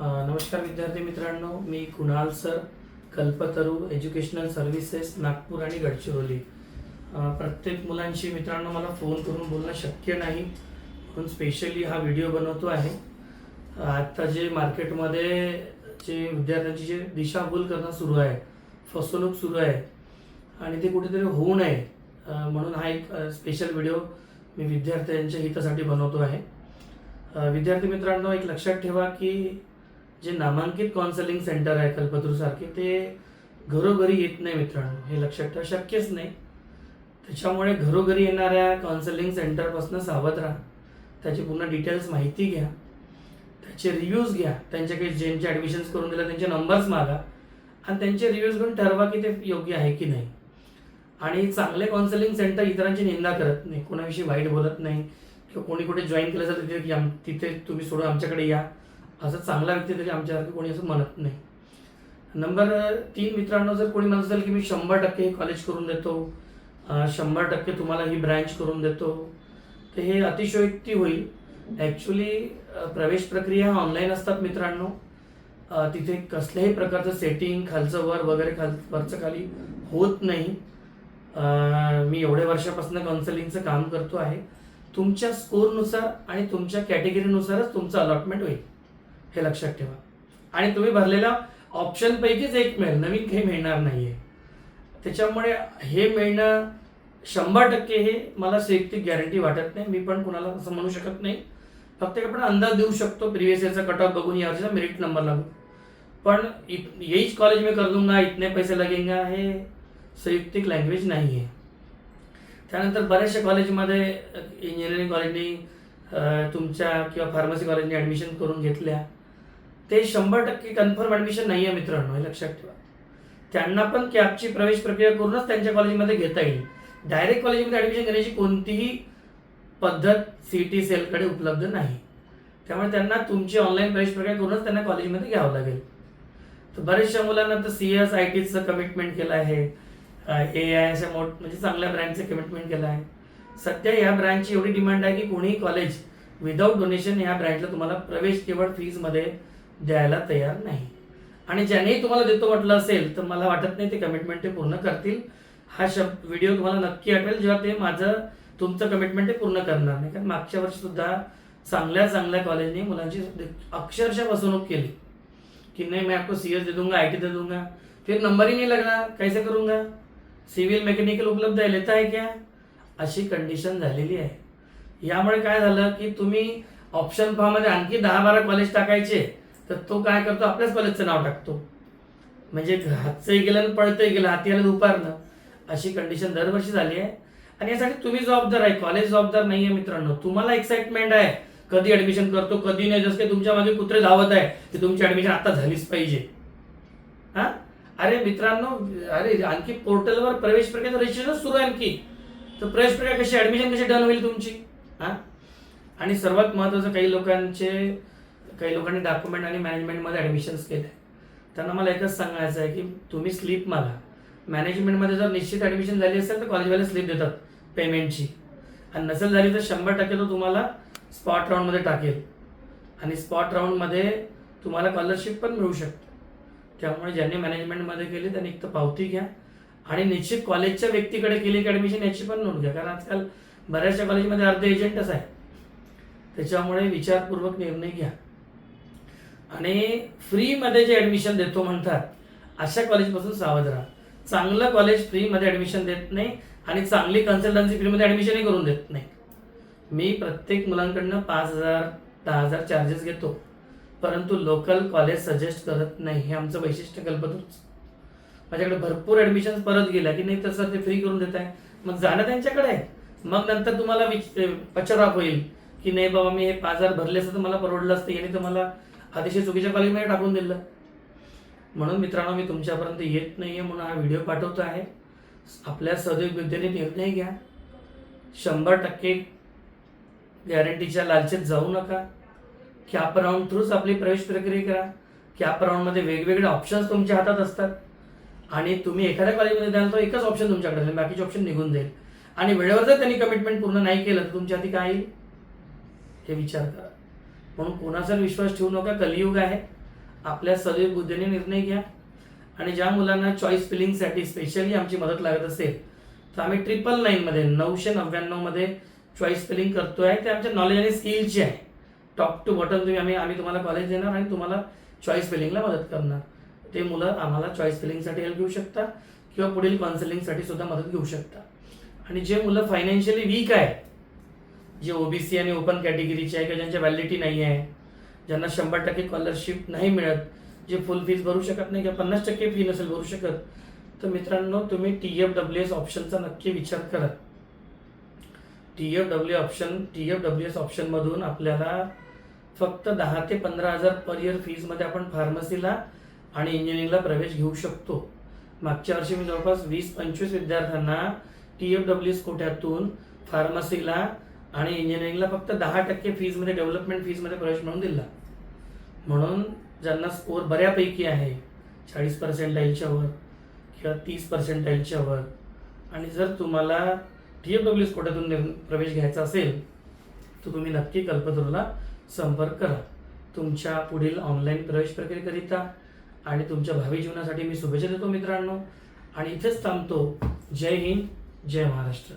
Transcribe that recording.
नमस्कार विद्यार्थी मित्रांनो मी Kunal sir Kalpataru educational services Nagpur आणि गडचिरोली. प्रत्येक मुलांशी मित्रांनो मला फोन करून बोलणं शक्य नाही म्हणून स्पेशली हा व्हिडिओ बनवतो आहे. आत्ता आता जे मार्केटमध्ये जे विद्यार्थ्यांची जे दिशाभूल करणं सुरू आहे फसवणूक सुरू आहे आणि ते कुठेतरी होऊ नये म्हणून हा एक स्पेशल व्हिडिओ मी विद्यार्थ्यांच्या हितासाठी बनवतो आहे. विद्यार्थी मित्रांनो एक लक्षात ठेवा की जे नामांकित काउन्सिलिंग सेंटर आहे कल्पतरूसारखे ते घरोघरी येत नाही मित्रांनो हे लक्षात ठेवा शक्यच नाही. त्याच्यामुळे घरोघरी येणाऱ्या काउन्सिलिंग सेंटरपासून सावध राहा. त्याची पूर्ण डिटेल्स माहिती घ्या. त्याचे रिव्ह्यूज घ्या. त्यांच्याकडे ज्यांचे ॲडमिशन्स करून दिल्या त्यांचे नंबर्स मागा. आणि त्यांचे रिव्ह्यूज घेऊन ठरवा की ते योग्य आहे की नाही. आणि चांगले काउन्सिलिंग सेंटर इतरांची निंदा करत नाही. कोणाविषयी वाईट बोलत नाही. किंवा कोणी कुठे जॉईन केलं जातं तिथे तिथे तुम्ही सोडून आमच्याकडे या. असं चांगला व्यक्ती तरी आमच्यासारखं कोणी असं म्हणत नाही. नंबर तीन मित्रांनो जर कोणी म्हणत असेल की मी शंभर टक्के कॉलेज करून देतो शंभर टक्के तुम्हाला ही ब्रँच करून देतो तर हे अतिशयोक्ती होईल. ॲक्च्युली प्रवेश प्रक्रिया ऑनलाईन असतात मित्रांनो. तिथे कसल्याही प्रकारचं सेटिंग खालचं वर वगैरे खाल वरचं खाली होत नाही. मी एवढ्या वर्षापासून काउन्सिलिंगचं काम करतो आहे. तुमच्या स्कोरनुसार आणि तुमच्या कॅटेगरीनुसारच तुमचं अलॉटमेंट होईल. हे लक्षात ठेवा. आणि तुम्ही भरलेल्या ऑप्शनपैकीच एक मिळेल. नवीन काही मिळणार नाही आहे त्याच्यामुळे हे मिळणं शंभर टक्के हे मला वैयक्तिक गॅरंटी वाटत नाही. मी पण कुणाला असं म्हणू शकत नाही. फक्त एक आपण अंदाज देऊ शकतो. प्रिव्हियस इयरचा कट ऑफ बघून यावर्षीचा मेरिट नंबर लागू. पण इत- यहीच कॉलेज में कर दूंगा इतने पैसे लगेंगा हे संयुक्तिक लँग्वेज नाही आहे त्यानंतर बऱ्याचशा कॉलेजमध्ये इंजिनिअरिंग कॉलेजनी तुमच्या किंवा फार्मसी कॉलेजने ॲडमिशन करून घेतल्या. ते शंभर टक्के कन्फर्म ॲडमिशन नाही आहे मित्रांनो हे लक्षात ठेवा. त्यांना पण कॅपची प्रवेश प्रक्रिया करूनच त्यांच्या कॉलेजमध्ये घेता येईल. डायरेक्ट कॉलेजमध्ये ॲडमिशन घेण्याची कोणतीही पद्धत सी टी सेलकडे उपलब्ध नाही. त्यामुळे त्यांना तुमची ऑनलाईन प्रवेश प्रक्रिया करूनच त्यांना कॉलेजमध्ये घ्यावं लागेल. तर बऱ्याचशा मुलांना तर सी एस आय टीचं कमिटमेंट केलं आहे. ए आय अशा मोठ म्हणजे चांगल्या ब्रँडचं कमिटमेंट केलं आहे. सध्या या ब्रँडची एवढी डिमांड आहे की कोणीही कॉलेज विदाऊट डोनेशन या ब्रँडला तुम्हाला प्रवेश केवळ फीजमध्ये द्यायला तयार नाही. आणि ज्यानेही तुम्हाला देतो म्हटलं असेल तर मला वाटत नाही ते कमिटमेंट ते पूर्ण करतील. हा शब्द व्हिडिओ तुम्हाला नक्की आठवेल जेव्हा ते माझं तुमचं कमिटमेंट ते पूर्ण करणार नाही. कारण मागच्या वर्षीसुद्धा चांगल्या चांगल्या कॉलेजने मुलांची अक्षरशः फसवणूक केली. कि नहीं मैं आपको सी एस दे दूंगा आई टी दे दूंगा. फिर नंबर ही नहीं कैसे करूंगा? सिव्हिल मेकॅनिकल उपलब्ध आहे लेता आहे क्या? अशी कंडिशन झालेली आहे. यामुळे काय झालं की तुम्ही ऑप्शन फॉर्ममध्ये आणखी दहा बारा कॉलेज टाकायचे. तर तो काय करतो? आपल्याच कॉलेजचं नाव टाकतो. म्हणजे हातचंही गेलं आणि पळतंही गेलं हाती आलं दुपारनं अशी कंडिशन दरवर्षी झाली आहे. आणि यासाठी तुम्ही जबाबदार आहे. कॉलेज जबाबदार नाही आहे मित्रांनो. तुम्हाला एक्साइटमेंट आहे. कधी ऍडमिशन करतो कधी नाही. जसं काही तुमच्या मागे कुत्रे धावत आहे की तुमची ऍडमिशन आता झालीच पाहिजे. हा? अरे मित्रांनो अरे आणखी पोर्टलवर प्रवेश प्रक्रिया रजिस्ट्रेशन सुरू आहे आणखी. तर प्रवेश प्रक्रिया कशी ऍडमिशन कशी डन होईल तुमची? हा? आणि सर्वात महत्त्वाचं काही लोकांचे काही लोकांनी डॉक्युमेंट आणि मॅनेजमेंटमध्ये ॲडमिशन्स केले. त्यांना मला एकच सांगायचं आहे की तुम्ही स्लिप मागा. मॅनेजमेंटमध्ये जर निश्चित ॲडमिशन झाली असेल तर कॉलेजवाले स्लिप देतात पेमेंटची आणि नसेल झाली तर शंभर टक्के तो तुम्हाला स्पॉट राऊंडमध्ये टाकेल. आणि स्पॉट राऊंडमध्ये तुम्हाला स्कॉलरशिप पण मिळू शकते. त्यामुळे ज्यांनी मॅनेजमेंटमध्ये केली त्यांनी एक तर पावती घ्या. आणि निश्चित कॉलेजच्या व्यक्तीकडे केली की ॲडमिशन याची पण नोंद घ्या. कारण आजकाल बऱ्याचशा कॉलेजमध्ये अर्धे एजंटच आहे. त्याच्यामुळे विचारपूर्वक निर्णय घ्या. आणि फ्रीमध्ये जे ॲडमिशन देतो म्हणतात अशा कॉलेजपासून सावध राहा. चांगलं कॉलेज फ्रीमध्ये ॲडमिशन देत नाही आणि चांगली कन्सल्टन्सी फ्रीमध्ये ॲडमिशनही करून देत नाही. मी प्रत्येक मुलांकडनं पाच हजार दहा हजार चार्जेस घेतो. परंतु लोकल कॉलेज सजेस्ट करत नाही हे आमचं वैशिष्ट्य कल्पतूच. माझ्याकडे भरपूर ॲडमिशन परत गेल्या की नाही तसं ते फ्री करून देत आहे. मग जाणं त्यांच्याकडे आहे. मग नंतर तुम्हाला विच पचराप होईल की नाही बाबा मी हे पाच हजार भरले असतं तर मला परवडलं असतं याने तुम्हाला अतिशय चुकीच्या कॉलेजमध्ये टाकून दिलं. म्हणून मित्रांनो मी तुमच्यापर्यंत येत नाही आहे म्हणून हा व्हिडिओ पाठवतो आहे. आपल्या सदैव बुद्धीने निर्णय घ्या. शंभर टक्के गॅरंटीच्या लालचेत जाऊ नका. कॅप राऊंड थ्रूच आपली प्रवेश प्रक्रिया करा. कॅप राऊंडमध्ये वेगवेगळे ऑप्शन्स तुमच्या हातात असतात. आणि तुम्ही एखाद्या कॉलेजमध्ये द्याल तर एकच ऑप्शन तुमच्याकडे असेल. बाकीचे ऑप्शन निघून जाईल. आणि वेळेवर जर त्यांनी कमिटमेंट पूर्ण नाही केलं तर तुमच्या हाती काय येईल? हे विचार करा. म्हणून कोणाचा विश्वास ठेवू नका. कलियुग आहे. आपल्या सगळे बुद्धीने निर्णय घ्या. आणि ज्या मुलांना चॉईस फिलिंगसाठी स्पेशली आमची मदत लागत असेल तर आम्ही ट्रिपल नाईनमध्ये नऊशे नव्याण्णवमध्ये चॉईस फिलिंग करतो आहे ते आमच्या नॉलेज आणि स्किलची आहे. टॉप टू बॉटम तुम्ही आम्ही आम्ही तुम्हाला कॉलेज देणार आणि तुम्हाला चॉईस फिलिंगला मदत करणार. ते मुलं आम्हाला चॉईस फिलिंगसाठी हेल्प घेऊ शकता किंवा पुढील काउन्सिलिंगसाठी सुद्धा मदत घेऊ शकता आणि जे मुलं फायनान्शियली वीक आहे जे ओबीसी आणि ओपन कॅटेगरीचे आहे किंवा ज्यांच्या व्हॅलिडिटी नाही आहे ज्यांना शंभर टक्के स्कॉलरशिप नाही मिळत जे फुल फीज भरू शकत नाही किंवा पन्नास टक्के फी नसेल भरू शकत तर मित्रांनो तुम्ही टी एफ डब्ल्यू एस ऑप्शनचा नक्की विचार करा. T F W option T F W S ऑप्शनमधून आपल्याला फक्त दहा ते पंधरा हजार पर इयर फीजमध्ये आपण फार्मसीला आणि इंजिनिअरिंगला प्रवेश घेऊ शकतो. मागच्या वर्षी मी जवळपास वीस पंचवीस विद्यार्थ्यांना टी एफ डब्ल्यू एस कोट्यातून फार्मसीला आणि इंजिनिअरिंगला फक्त दहा टक्के फीजमध्ये डेव्हलपमेंट फीजमध्ये प्रवेश म्हणून दिला. म्हणून ज्यांना स्कोअर बऱ्यापैकी आहे चाळीस पर्सेंटाईलच्या वर किंवा तीस पर्सेंटाईलच्या वर आणि जर तुम्हाला टी एफ डब्ल्यू एस कोट्यातून प्रवेश घ्यायचा असेल तर तुम्ही नक्की कल्पतरूला संपर्क करा. तुमच्या पुढील ऑनलाईन प्रवेश प्रक्रियेकरिता आणि तुमच्या भावी जीवनासाठी मी शुभेच्छा देतो मित्रांनो. आणि इथेच थांबतो. जय हिंद जय महाराष्ट्र.